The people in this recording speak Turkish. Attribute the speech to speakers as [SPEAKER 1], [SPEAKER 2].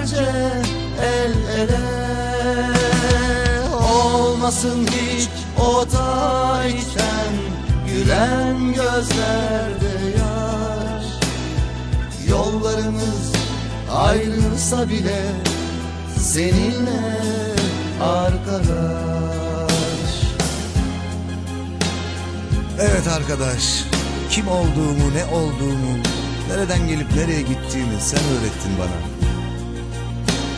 [SPEAKER 1] beraberce el ele. Olmasın hiç o da içten gülen gözlerde yaş. Yollarımız ayrılsa bile seninle arkadaş.
[SPEAKER 2] Evet arkadaş, kim olduğumu, ne olduğumu, nereden gelip nereye gittiğimi sen öğrettin bana.